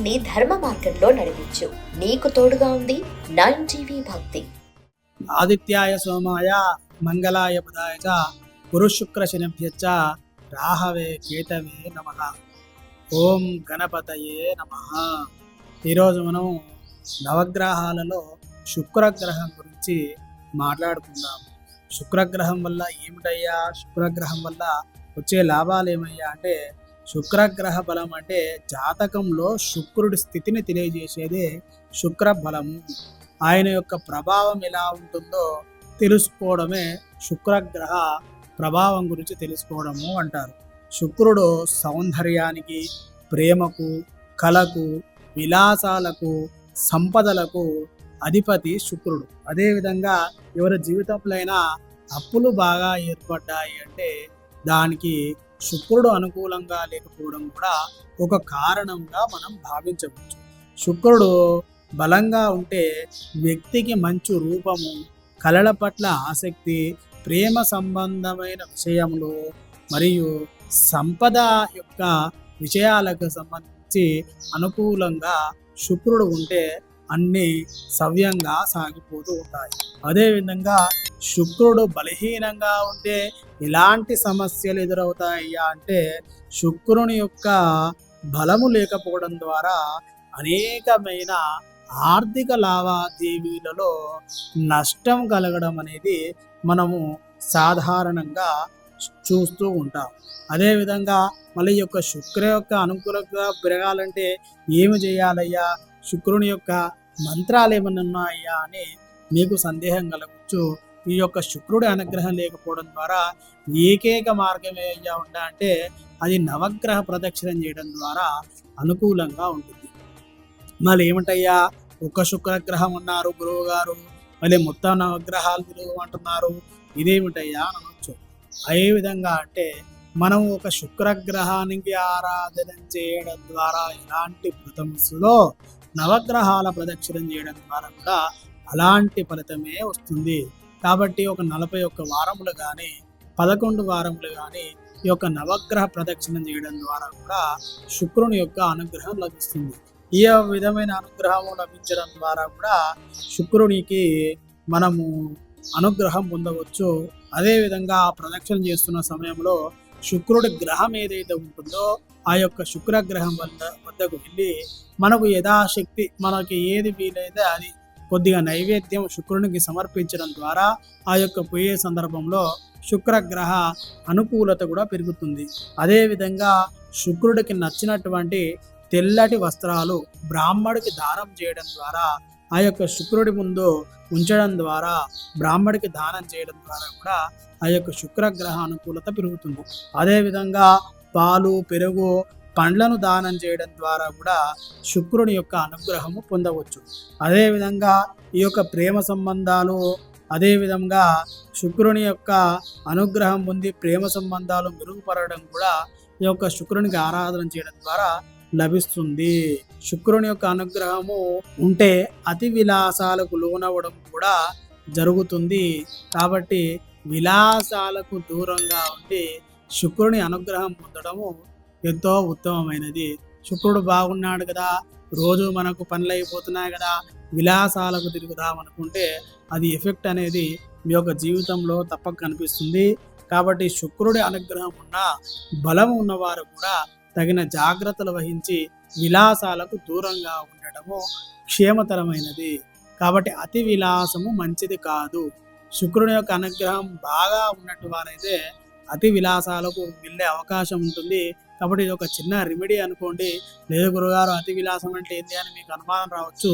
జీవితాన్ని ధర్మ మార్గంలో నడిపించు. నీకు తోడుగా ఉంది నైన్ టీవీ భక్తి. ఆదిత్యాయ సోమాయ మంగళాయ బుధాయ చ గురుశుక్ర శనిభ్యచ్చ రాహవే కేతవే నమ. ఓం గణపతయే నమ. ఈరోజు మనం నవగ్రహాలలో శుక్రగ్రహం గురించి మాట్లాడుకుందాం. శుక్రగ్రహం వల్ల ఏమిటయ్యా? శుక్రగ్రహం వల్ల వచ్చే లాభాలు ఏమయ్యా అంటే శుక్రగ్రహ బలం అంటే జాతకంలో శుక్రుడి స్థితిని తెలియజేసేదే శుక్ర బలము ఆయన యొక్క ప్రభావం ఎలా ఉంటుందో తెలుసుకోవడమే శుక్రగ్రహ ప్రభావం గురించి తెలుసుకోవడము అంటారు. శుక్రుడు సౌందర్యానికి ప్రేమకు కళకు విలాసాలకు సంపదలకు అధిపతి శుక్రుడు. అదేవిధంగా ఎవరి జీవితంలో అయినా అప్పులు బాగా ఏర్పడ్డాయి అంటే దానికి శుక్రుడు అనుకూలంగా లేకపోవడం కూడా ఒక కారణంగా మనం భావించవచ్చు. శుక్రుడు బలంగా ఉంటే వ్యక్తికి మంచి రూపము కళల పట్ల ఆసక్తి ప్రేమ సంబంధమైన విషయములు మరియు సంపద యొక్క విషయాలకు సంబంధించి అనుకూలంగా శుక్రుడు ఉంటే అన్నీ సవ్యంగా సాగిపోతూ ఉంటాయి. అదేవిధంగా శుక్రుడు బలహీనంగా ఉంటే ఎలాంటి సమస్యలు ఎదురవుతాయా అంటే శుక్రుని యొక్క బలము లేకపోవడం ద్వారా అనేకమైన ఆర్థిక లావాదేవీలలో నష్టం కలగడం అనేది మనము సాధారణంగా చూస్తూ ఉంటాం. అదేవిధంగా మళ్ళీ యొక్క శుక్ర యొక్క అనుకూలంగా పెరగాలంటే ఏమి చేయాలయ్యా? శుక్రుని యొక్క మంత్రాలు ఏమన్నా ఉన్నాయా అని మీకు సందేహం కలగచ్చు. ఈ యొక్క శుక్రుడి అనుగ్రహం లేకపోవడం ద్వారా ఏకైక మార్గం ఏయ్యా ఉందా అంటే అది నవగ్రహ ప్రదక్షిణం చేయడం ద్వారా అనుకూలంగా ఉంటుంది. మళ్ళీ ఏమిటయ్యా? ఒక శుక్రగ్రహం ఉన్నారు గురువు గారు మళ్ళీ మొత్తం నవగ్రహాలు తిరుగుమంటున్నారు ఇదేమిటయ్యా అనవచ్చు అనొచ్చు. ఏ విధంగా అంటే మనం ఒక శుక్రగ్రహానికి ఆరాధన చేయడం ద్వారా ఎలాంటి ఫలితం నవగ్రహాల ప్రదక్షిణం చేయడం ద్వారా కూడా అలాంటి ఫలితమే వస్తుంది. కాబట్టి ఒక నలభై ఒక్క వారములు కానీ పదకొండు వారములు కానీ ఈ యొక్క నవగ్రహ ప్రదక్షిణం చేయడం ద్వారా కూడా శుక్రుని యొక్క అనుగ్రహం లభిస్తుంది. ఈ విధమైన అనుగ్రహం లభించడం ద్వారా కూడా శుక్రునికి మనము అనుగ్రహం పొందవచ్చు. అదేవిధంగా ఆ ప్రదక్షిణ చేస్తున్న సమయంలో శుక్రుడి గ్రహం ఏదైతే ఉంటుందో ఆ యొక్క శుక్రగ్రహం వల్ల వద్దకు వెళ్ళి మనకు యథాశక్తి మనకి ఏది వీలైతే అది కొద్దిగా నైవేద్యం శుక్రునికి సమర్పించడం ద్వారా ఆ యొక్క పోయే సందర్భంలో శుక్రగ్రహ అనుకూలత కూడా పెరుగుతుంది. అదేవిధంగా శుక్రుడికి నచ్చినటువంటి తెల్లటి వస్త్రాలు బ్రాహ్మడికి దానం చేయడం ద్వారా ఆ యొక్క శుక్రుడి ముందు ఉంచడం ద్వారా బ్రాహ్మడికి దానం చేయడం ద్వారా కూడా ఆ యొక్క శుక్రగ్రహ అనుకూలత పెరుగుతుంది. అదేవిధంగా పాలు పెరుగు పండ్లను దానం చేయడం ద్వారా కూడా శుక్రుని యొక్క అనుగ్రహము పొందవచ్చు. అదేవిధంగా ఈ యొక్క ప్రేమ సంబంధాలు అదేవిధంగా శుక్రుని యొక్క అనుగ్రహం పొంది ప్రేమ సంబంధాలు మెరుగుపడడం కూడా ఈ యొక్క శుక్రునికి ఆరాధన చేయడం ద్వారా లభిస్తుంది. శుక్రుని యొక్క అనుగ్రహము ఉంటే అతి విలాసాలకు లోనవ్వడం కూడా జరుగుతుంది. కాబట్టి విలాసాలకు దూరంగా ఉండి శుక్రుని అనుగ్రహం పొందడము ఎంతో ఉత్తమమైనది. శుక్రుడు బాగున్నాడు కదా రోజు మనకు పనులు అయిపోతున్నాయి కదా విలాసాలకు తిరుగుదాం అనుకుంటే అది ఎఫెక్ట్ అనేది మీ యొక్క జీవితంలో తప్పక కనిపిస్తుంది. కాబట్టి శుక్రుడి అనుగ్రహం ఉన్న బలం ఉన్నవారు కూడా తగిన జాగ్రత్తలు వహించి విలాసాలకు దూరంగా ఉండటము క్షేమతరమైనది. కాబట్టి అతి విలాసము మంచిది కాదు. శుక్రుని యొక్క అనుగ్రహం బాగా ఉన్నట్టు వారైతే అతి విలాసాలకు వెళ్ళే అవకాశం ఉంటుంది. కాబట్టి ఇది ఒక చిన్న రెమెడీ అనుకోండి. లేదు గురుగారు అతి విలాసం అంటే ఏంటి అని మీకు అనుమానం రావచ్చు.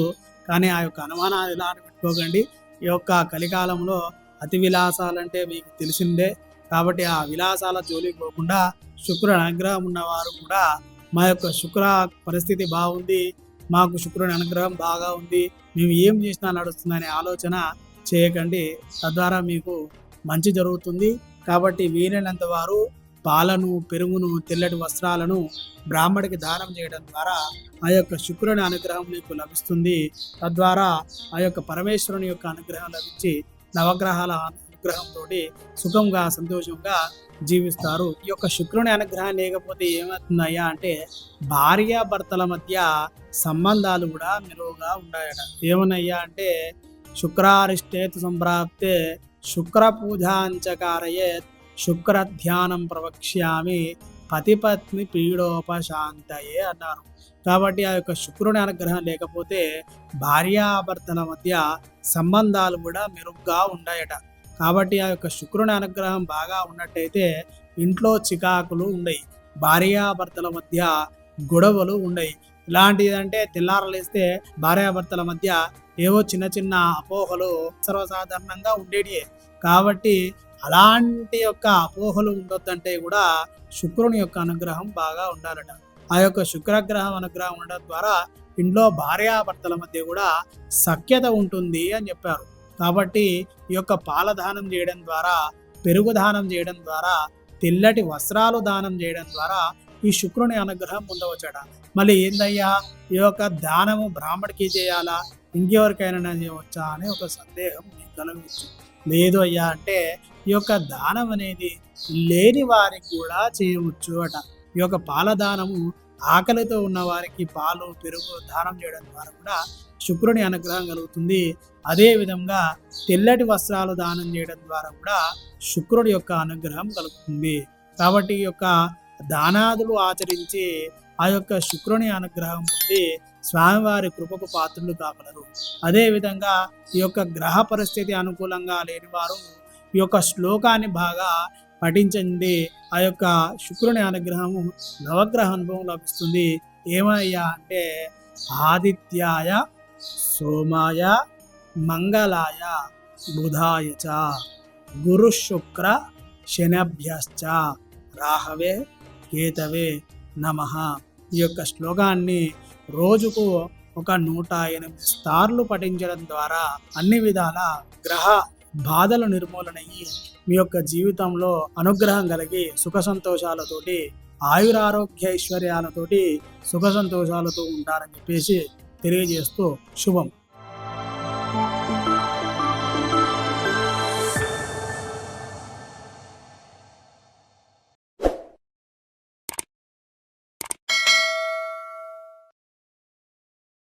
కానీ ఆ యొక్క అనుమానాలు ఎలా పెట్టుకోకండి. ఈ యొక్క కలికాలంలో అతి విలాసాలంటే మీకు తెలిసిందే. కాబట్టి ఆ విలాసాల జోలికి పోకుండా శుక్రుని అనుగ్రహం ఉన్నవారు కూడా మా యొక్క శుక్ర పరిస్థితి బాగుంది. మాకు శుక్రుని అనుగ్రహం బాగా ఉంది. మేము ఏం చేసినా నడుస్తుందనే ఆలోచన చేయకండి. తద్వారా మీకు మంచి జరుగుతుంది. కాబట్టి వీలైనంత వారు పాలను పెరుగును తెల్లటి వస్త్రాలను బ్రాహ్మడికి దానం చేయడం ద్వారా ఆ యొక్క శుక్రుని అనుగ్రహం మీకు లభిస్తుంది. తద్వారా ఆ యొక్క పరమేశ్వరుని యొక్క అనుగ్రహం లభించి నవగ్రహాల అనుగ్రహంతో సుఖంగా సంతోషంగా జీవిస్తారు. ఈ యొక్క శుక్రుని అనుగ్రహం లేకపోతే ఏమవుతుందయ్యా అంటే భార్యాభర్తల మధ్య సంబంధాలు కూడా మెరుగుగా ఉన్నాయట ఏమనయ్యా అంటే శుక్రారిష్టేతు సంప్రాప్తే శుక్ర పూజాంచకారయేత్ శుక్రధ్యానం ప్రవక్ష్యామి పతిపత్ని పీడోపశాంతయే అన్నారు. కాబట్టి ఆ యొక్క శుక్రుని అనుగ్రహం లేకపోతే భార్యాభర్తల మధ్య సంబంధాలు కూడా మెరుగ్గా ఉండయట. కాబట్టి ఆ యొక్క శుక్రుని అనుగ్రహం బాగా ఉన్నట్టయితే ఇంట్లో చికాకులు ఉండయి. భార్యాభర్తల మధ్య గొడవలు ఉండయి. ఇలాంటిదంటే తెల్లారలేస్తే భార్యాభర్తల మధ్య ఏవో చిన్న చిన్న అపోహలు సర్వసాధారణంగా ఉండేటియే. కాబట్టి అలాంటి యొక్క అపోహలు ఉండొద్దంటే కూడా శుక్రుని యొక్క అనుగ్రహం బాగా ఉండాలట. ఆ యొక్క శుక్రగ్రహం అనుగ్రహం ఉండడం ద్వారా ఇంట్లో భార్యాభర్తల మధ్య కూడా సఖ్యత ఉంటుంది అని చెప్పారు. కాబట్టి ఈ యొక్క పాల దానం చేయడం ద్వారా పెరుగు దానం చేయడం ద్వారా తెల్లటి వస్త్రాలు దానం చేయడం ద్వారా ఈ శుక్రుని అనుగ్రహం పొందవచ్చట. మళ్ళీ ఏందయ్యా? ఈ యొక్క దానము బ్రాహ్మడికి చేయాలా? ఇంకెవరికైనా చేయవచ్చా? అనే ఒక సందేహం మీకు కలగవచ్చు లేదు అయ్యా అంటే ఈ యొక్క దానం అనేది లేని వారికి కూడా చేయవచ్చు అట. ఈ యొక్క పాల దానము ఆకలితో ఉన్న వారికి పాలు పెరుగు దానం చేయడం ద్వారా కూడా శుక్రుని అనుగ్రహం కలుగుతుంది. అదేవిధంగా తెల్లటి వస్త్రాలు దానం చేయడం ద్వారా కూడా శుక్రుడి యొక్క అనుగ్రహం కలుగుతుంది. కాబట్టి ఈ యొక్క దానాదులు ఆచరించి ఆ యొక్క శుక్రుని అనుగ్రహం పొంది స్వామివారి కృపకు పాత్రులు కాగలరు. అదేవిధంగా ఈ యొక్క గ్రహ పరిస్థితి అనుకూలంగా లేని వారు ఈ యొక్క శ్లోకాన్ని బాగా పఠించండి. ఆ యొక్క శుక్రుని అనుగ్రహము నవగ్రహ అనుభవం లభిస్తుంది. ఏమయ్యా అంటే ఆదిత్యాయ సోమాయ మంగళాయ బుధాయ చ గురు శుక్ర శనభ్యశ్చ రాహవే కేతవే నమ. ఈ యొక్క శ్లోకాన్ని రోజుకు ఒక నూట ఎనిమిది సార్లు పఠించడం ద్వారా అన్ని విధాల గ్రహ బాధలు నిర్మూలనయ్యి మీ యొక్క జీవితంలో అనుగ్రహం కలిగి సుఖ సంతోషాలతోటి ఆయురారోగ్య ఐశ్వర్యాలతోటి సుఖ సంతోషాలతో ఉంటారని చెప్పేసి తెలియజేస్తూ శుభం.